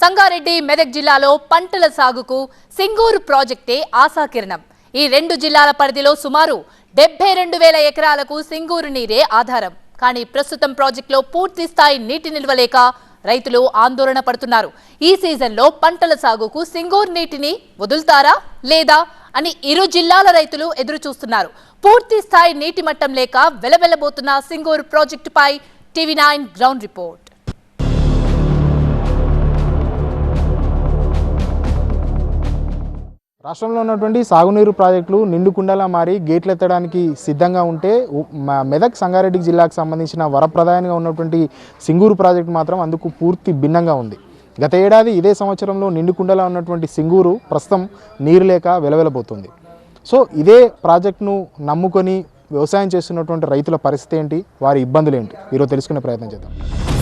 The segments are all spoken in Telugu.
సంగారెడ్డి మెదక్ జిల్లాలో పంటల సాగుకు సింగూరు ప్రాజెక్టే ఆశాకిరణం. ఈ రెండు జిల్లాల పరిధిలో సుమారు డెబ్బై రెండు వేల ఎకరాలకు సింగూరు నీరే ఆధారం. కానీ ప్రస్తుతం ప్రాజెక్టులో పూర్తి స్థాయి నీటి నిల్వలేక రైతులు ఆందోళన పడుతున్నారు. ఈ సీజన్లో పంటల సాగుకు సింగూరు నీటిని వదులుతారా లేదా అని ఇరు జిల్లాల రైతులు ఎదురు చూస్తున్నారు పూర్తి స్థాయి నీటి మట్టం లేక వెలవెలబోతున్న సింగూరు ప్రాజెక్టుపై టీవీ నైన్ గ్రౌండ్ రిపోర్ట్. రాష్ట్రంలో ఉన్నటువంటి సాగునీరు ప్రాజెక్టులు నిండుకుండలా మారి గేట్లు ఎత్తడానికి సిద్ధంగా ఉంటే మెదక్ సంగారెడ్డి జిల్లాకు సంబంధించిన వరప్రదాయంగా ఉన్నటువంటి సింగూరు ప్రాజెక్టు మాత్రం అందుకు పూర్తి భిన్నంగా ఉంది. గత ఏడాది ఇదే సంవత్సరంలో నిండుకుండలా ఉన్నటువంటి సింగూరు ప్రస్తుతం నీరు లేక వెలవెలబోతుంది. సో ఇదే ప్రాజెక్టును నమ్ముకొని వ్యవసాయం చేస్తున్నటువంటి రైతుల పరిస్థితి ఏంటి? వారి ఇబ్బందులు ఏంటి? ఈరోజు తెలుసుకునే ప్రయత్నం చేద్దాం.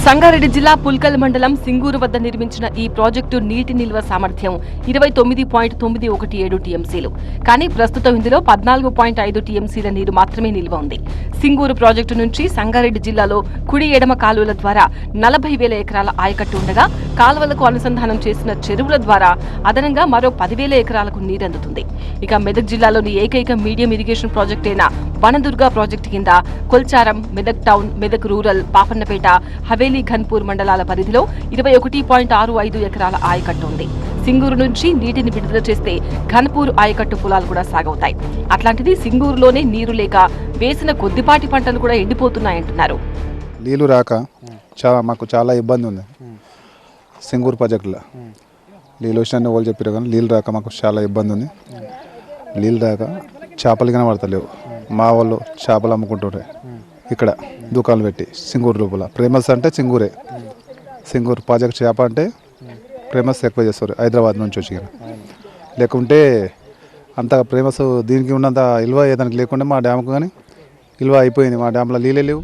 సంగారెడ్డి జిల్లా పుల్కల్ మండలం సింగూరు వద్ద నిర్మించిన ఈ ప్రాజెక్టు నీటి నిల్వ సామర్థ్యం ఇరవై తొమ్మిది పాయింట్ తొమ్మిది ఒకటి ఏడు టీఎంసీలు. కానీ ప్రస్తుతం ఇందులో పద్నాలుగు పాయింట్ ఐదు టీఎంసీల నీరు మాత్రమే నిల్వ ఉంది. సింగూరు ప్రాజెక్టు నుంచి సంగారెడ్డి జిల్లాలో కుడి ఎడమ కాలువల ద్వారా నలభై వేల ఎకరాల ఆయకట్టు ఉండగా కాలువలకు అనుసంధానం చేసిన చెరువుల ద్వారా అదనంగా మరో పదివేల ఎకరాలకు నీరందుతుంది. ఇక మెదక్ జిల్లాలోని ఏకైక మీడియం ఇరిగేషన్ ప్రాజెక్ట్ అయిన వనదుర్గా ప్రాజెక్టు కింద కొల్చారం మెదక్ టౌన్ మెదక్ రూరల్ పాపన్నపేట హవేలీ ఘన్పూర్ మండలాల పరిధిలో ఇరవై ఒకటి పాయింట్ ఆరు ఐదు ఎకరాల ఆయకట్టు ఉంది. సింగూరు నుంచి నీటిని విడుదల చేస్తే ఘన్పూర్ ఆయకట్టు పొలాలు కూడా సాగవుతాయి. అట్లాంటిది సింగూరులోనే నీరు లేక వేసిన కొద్దిపాటి పంటలు కూడా ఎండిపోతున్నాయంటున్నారు. నీళ్ళు రాక చాలా మాకు చాలా ఇబ్బంది ఉంది. సింగూరు ప్రాజెక్టులో. నీళ్ళు వచ్చిన వాళ్ళు చెప్పారు కానీ నీళ్ళు రాక మాకు చాలా ఇబ్బంది ఉంది. నీళ్ళు రాక చేపలు కనబడతలేవు. మా వాళ్ళు చేపలు అమ్ముకుంటుంటే ఇక్కడ దుకాణాలు పెట్టి సింగూరు లోపల. ప్రేమస్ అంటే సింగూరే. సింగూరు ప్రాజెక్ట్ చేప అంటే ప్రేమస్ ఎక్కువ చేస్తారు. హైదరాబాద్ నుంచి వచ్చి లేకుంటే అంత ఫేమస్ దీనికి ఉన్నంత విలువ ఏదానికి లేకుండా మా డ్యామ్కు కానీ విలువ అయిపోయింది. మా డ్యామ్లో నీళ్ళే లేవు.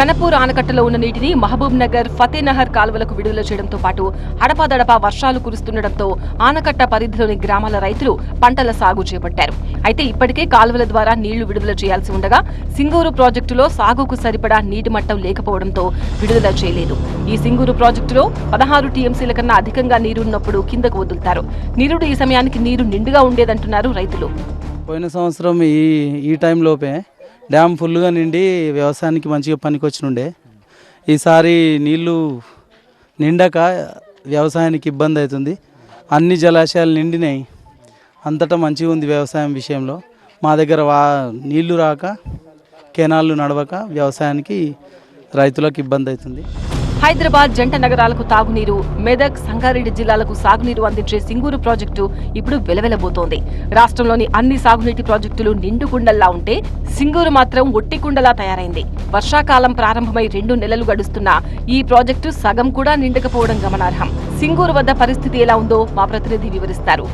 ఘనపూర్ ఆనకట్టలో ఉన్న నీటిని మహబూబ్ నగర్ ఫతేనహర్ కాలువలకు విడుదల చేయడంతో పాటు అడపాదడపా వర్షాలు కురుస్తుండటంతో ఆనకట్ట పరిధిలోని గ్రామాల రైతులు పంటల సాగు చేపట్టారు. అయితే ఇప్పటికే కాలువల ద్వారా నీళ్ళు విడుదల చేయాల్సి ఉండగా సింగూరు ప్రాజెక్టులో సాగుకు సరిపడా నీటి మట్టం లేకపోవడంతో విడుదల చేయలేదు. ఈ సింగూరు ప్రాజెక్టులో పదహారు టీఎంసీల కన్నా అధికంగా నీరున్నప్పుడు కిందకు వదులుతారు. నిరుడు ఈ సమయానికి నీరు నిండుగా ఉండేదంటున్నారు రైతులు. పోయిన సంవత్సరం ఈ ఈ టైంలోపే డ్యామ్ ఫుల్గా నిండి వ్యవసాయానికి మంచిగా పనికొచ్చినుండే. ఈసారి నీళ్ళు నిండక వ్యవసాయానికి ఇబ్బంది అవుతుంది. అన్ని జలాశయాలు నిండినాయి. అంతటా మంచిగా ఉంది వ్యవసాయం విషయంలో. మా దగ్గర వా నీళ్ళు రాక కెనాళ్ళు నడవక వ్యవసాయానికి రైతులకు ఇబ్బంది అవుతుంది. హైదరాబాద్ జంట నగరాలకు తాగునీరు మెదక్ సంగారెడ్డి జిల్లాలకు సాగునీరు అందించే సింగూరు ప్రాజెక్టు ఇప్పుడు వెలవెలబోతోంది. రాష్ట్రంలోని అన్ని సాగునీటి ప్రాజెక్టులు నిండుకుండల్లా ఉంటే సింగూరు మాత్రం ఒట్టికుండలా తయారైంది. వర్షాకాలం ప్రారంభమై రెండు నెలలు గడుస్తున్నా ఈ ప్రాజెక్టు సగం కూడా నిండకపోవడం గమనార్హం. సింగూరు వద్ద పరిస్థితి ఎలా ఉందో మా ప్రతినిధి వివరిస్తారు.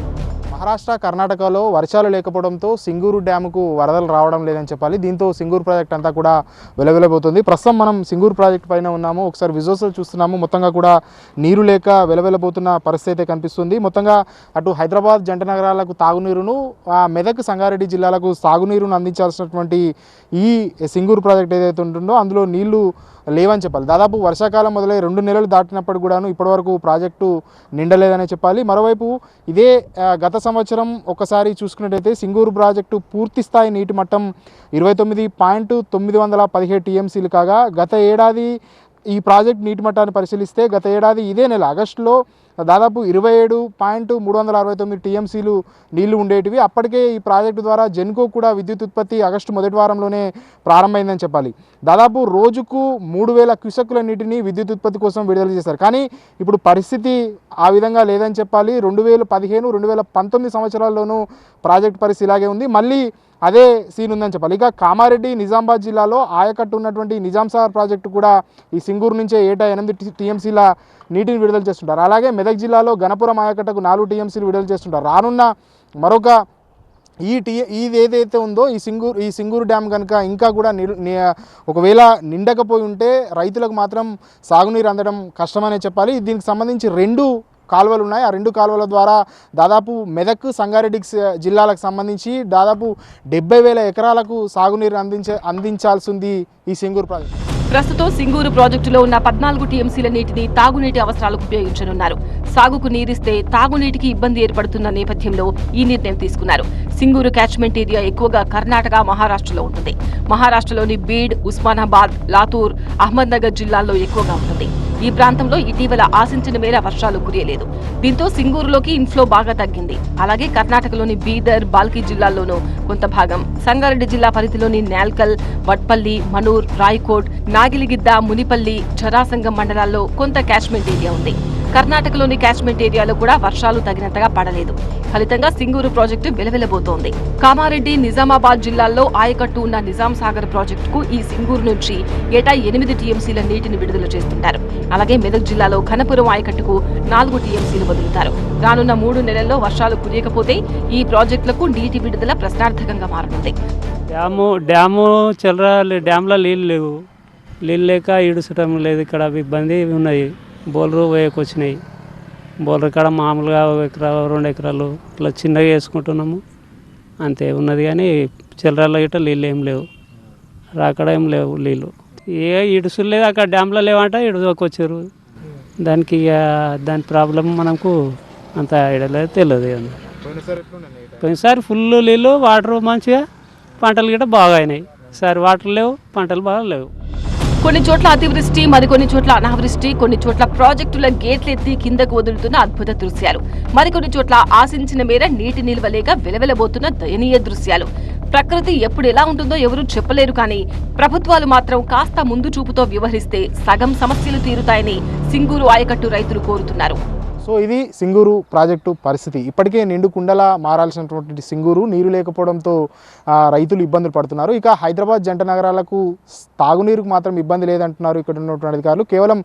మహారాష్ట్ర కర్ణాటకలో వర్షాలు లేకపోవడంతో సింగూరు డ్యాముకు వరదలు రావడం లేదని చెప్పాలి. దీంతో సింగూరు ప్రాజెక్ట్ అంతా కూడా వెలవెలబోతుంది. ప్రస్తుతం మనం సింగూరు ప్రాజెక్ట్ పైన ఉన్నాము. ఒకసారి విజువల్స్ చూస్తున్నాము. మొత్తంగా కూడా నీరు లేక వెలవెలబోతున్న పరిస్థితి అయితే కనిపిస్తుంది. మొత్తంగా అటు హైదరాబాద్ జంట నగరాలకు తాగునీరును మెదక్ సంగారెడ్డి జిల్లాలకు సాగునీరును అందించాల్సినటువంటి ఈ సింగూరు ప్రాజెక్ట్ ఏదైతే ఉంటుందో అందులో నీళ్ళు లేవని చెప్పాలి. దాదాపు వర్షాకాలం మొదలై రెండు నెలలు దాటినప్పుడు కూడాను ఇప్పటివరకు ప్రాజెక్టు నిండలేదనే చెప్పాలి. మరోవైపు ఇదే గత సంవత్సరం ఒకసారి చూసుకున్నట్టయితే సింగూరు ప్రాజెక్టు పూర్తి స్థాయి నీటి మట్టం ఇరవై తొమ్మిది పాయింట్ తొమ్మిది వందల పదిహేడు టీఎంసీలు కాగా గత ఏడాది ఈ ప్రాజెక్ట్ నీటి మట్టాన్ని పరిశీలిస్తే గత ఏడాది ఇదే నెల ఆగస్టులో దాదాపు ఇరవై ఏడు పాయింట్ మూడు వందల అరవై తొమ్మిది టీఎంసీలు నీళ్ళు ఉండేటివి. అప్పటికే ఈ ప్రాజెక్టు ద్వారా జెన్కో కూడా విద్యుత్ ఉత్పత్తి ఆగస్టు మొదటి వారంలోనే ప్రారంభమైందని చెప్పాలి. దాదాపు రోజుకు మూడు వేల క్యూసెక్కుల నీటిని విద్యుత్ ఉత్పత్తి కోసం విడుదల చేశారు. కానీ ఇప్పుడు పరిస్థితి ఆ విధంగా లేదని చెప్పాలి. రెండు వేల పదిహేను రెండు వేల పంతొమ్మిది సంవత్సరాల్లోనూ ప్రాజెక్ట్ పరిస్థితి ఇలాగే ఉంది. మళ్ళీ అదే సీన్ ఉందని చెప్పాలి. ఇక కామారెడ్డి నిజామాబాద్ జిల్లాలో ఆయకట్టు ఉన్నటువంటి నిజాంసార్ ప్రాజెక్టు కూడా ఈ సింగూరు నుంచే ఏటా ఎనిమిది టీఎంసీల నీటిని విడుదల చేస్తుంటారు. అలాగే మెదక్ జిల్లాలో గణపురం ఆయకట్టకు నాలుగు టీఎంసీలు విడుదల చేస్తుంటారు. రానున్న మరొక ఈ టీ ఇది ఏదైతే ఉందో ఈ సింగూరు ఈ సింగూరు డ్యామ్ కనుక ఇంకా కూడా ఒకవేళ నిండకపోయి ఉంటే రైతులకు మాత్రం సాగునీరు అందడం కష్టమనే చెప్పాలి. దీనికి సంబంధించి రెండు కాలువలు ఉన్నాయి. ఆ రెండు కాలువల ద్వారా దాదాపు మెదక్ సంగారెడ్డి జిల్లాలకు సంబంధించి దాదాపు డెబ్బై వేల ఎకరాలకు సాగునీరు అందించే అందించాల్సింది ఈ సింగూరు ప్రాజెక్ట్. ప్రస్తుతం సింగూరు ప్రాజెక్టులో ఉన్న పద్నాలుగు టీఎంసీల నీటిని తాగునీటి అవసరాలకు ఉపయోగించనున్నారు. సాగుకు నీరిస్తే తాగునీటికి ఇబ్బంది ఏర్పడుతున్న నేపథ్యంలో ఈ నిర్ణయం తీసుకున్నారు. సింగూరు క్యాచ్మెంట్ ఏరియా ఎక్కువగా కర్ణాటక మహారాష్ట్రలో ఉంటుంది. మహారాష్ట్రలోని బీడ్ ఉస్మానాబాద్ లాతూర్ అహ్మద్నగర్ జిల్లాల్లో ఎక్కువగా ఉంటుంది. ఈ ప్రాంతంలో ఇటీవల ఆశించిన మేర వర్షాలు కురియలేదు. దీంతో సింగూరులోకి ఇన్ఫ్లో బాగా తగ్గింది. అలాగే కర్ణాటకలోని బీదర్ బాల్కి జిల్లాల్లోనూ కొంత భాగం. సంగారెడ్డి జిల్లా పరిధిలోని నేల్కల్ వట్పల్లి మనూర్ రాయ్కోట్ నాగిలిగిద్ద మునిపల్లి చరాసంగం మండలాల్లో కొంత క్యాచ్మెంట్ ఏరియా ఉంది. కర్ణాటకలోని క్యాచ్మెంట్ ఏరియాలో కూడా వర్షాలు తగినంతగా పడలేదు. ఫలితంగా సింగూరు ప్రాజెక్టు వెలవెలబోతోంది. కామారెడ్డి నిజామాబాద్ జిల్లాల్లో ఆయకట్టు ఉన్న నిజాం సాగర్ ప్రాజెక్టుకు ఈ సింగూరు నుంచి ఏటా ఎనిమిది టీఎంసీల నీటిని విడుదల చేస్తుంటారు. అలాగే మెదక్ జిల్లాలో ఘనపురం ఆయకట్టుకు నాలుగు టీఎంసీలు వదులుతారు. రానున్న మూడు నెలల్లో వర్షాలు కురియకపోతే ఈ ప్రాజెక్టులకు నీటి విడుదల ప్రశ్నార్థకంగా మారనుంది. డ్యాము డ్యాము చిల్లర డ్యాంలో నీళ్ళు లేవు. నీళ్ళు లేక ఈడుచటం లేదు. ఇక్కడ ఇబ్బంది ఉన్నాయి. బోలరు వేయకొచ్చినాయి బోలర్ కాడ మామూలుగా ఒక ఎకరా రెండు ఎకరాలు ఇట్లా చిన్నగా వేసుకుంటున్నాము. అంతే ఉన్నది కానీ చిల్లరలో గిట్ట నీళ్ళు ఏం లేవు. రాకడ ఏం లేవు నీళ్ళు. ఏ ఇడుసులు లేదు అక్కడ డ్యామ్లో లేవంట ఇడుదొకొచ్చారు దానికి ఇక దాని ప్రాబ్లం మనకు అంత ఐడియా లేదు తెలియదు. పోయినసారి ఫుల్ నీళ్ళు వాటర్ మంచిగా పంటలు గిట్ట బాగా అయినాయి. ఈసారి వాటర్ లేవు పంటలు బాగా లేవు. కొన్ని చోట్ల అతివృష్టి మరికొన్ని చోట్ల అనావృష్టి కొన్ని చోట్ల ప్రాజెక్టుల గేట్లు ఎత్తి కిందకు వదులుతున్న అద్భుత దృశ్యాలు. మరికొన్ని చోట్ల ఆశించిన మేర నీటి నిల్వలేక వెలవెలబోతున్న దయనీయ దృశ్యాలు. ప్రకృతి ఎప్పుడు ఎలా ఉంటుందో ఎవరూ చెప్పలేరు కానీ ప్రభుత్వాలు మాత్రం కాస్త ముందు చూపుతో వ్యవహరిస్తే సగం సమస్యలు తీరుతాయని సింగూరు ఆయకట్టు రైతులు కోరుతున్నారు. సో ఇది సింగూరు ప్రాజెక్టు పరిస్థితి. ఇప్పటికే నిండు కుండలా మారాల్సినటువంటి సింగూరు నీరు లేకపోవడంతో రైతులు ఇబ్బందులు పడుతున్నారు. ఇక హైదరాబాద్ జంట నగరాలకు తాగునీరుకు మాత్రం ఇబ్బంది లేదంటున్నారు ఇక్కడ ఉన్నటువంటి అధికారులు. కేవలం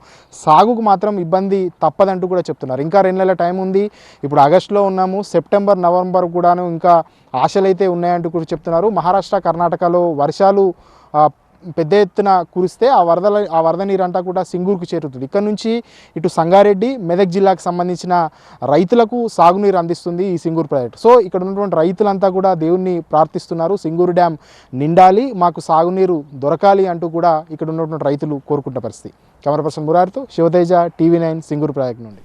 సాగుకు మాత్రం ఇబ్బంది తప్పదంటూ కూడా చెప్తున్నారు. ఇంకా రెండు నెలల టైం ఉంది. ఇప్పుడు ఆగస్టులో ఉన్నాము. సెప్టెంబర్ నవంబర్ కూడాను ఇంకా ఆశలైతే ఉన్నాయంటూ కూడా చెప్తున్నారు. మహారాష్ట్ర కర్ణాటకలో వర్షాలు పెద్ద ఎత్తున కురిస్తే ఆ వరదల ఆ వరద నీరు అంతా కూడా సింగూరుకు చేరుతుంది. ఇక్కడ నుంచి ఇటు సంగారెడ్డి మెదక్ జిల్లాకు సంబంధించిన రైతులకు సాగునీరు అందిస్తుంది ఈ సింగూరు ప్రాజెక్ట్. సో ఇక్కడ ఉన్నటువంటి రైతులంతా కూడా దేవుణ్ణి ప్రార్థిస్తున్నారు. సింగూరు డ్యామ్ నిండాలి మాకు సాగునీరు దొరకాలి అంటూ కూడా ఇక్కడ ఉన్నటువంటి రైతులు కోరుకుంటున్న పరిస్థితి. Camera person మురారితో Sivateja TV nine Singur project నుండి.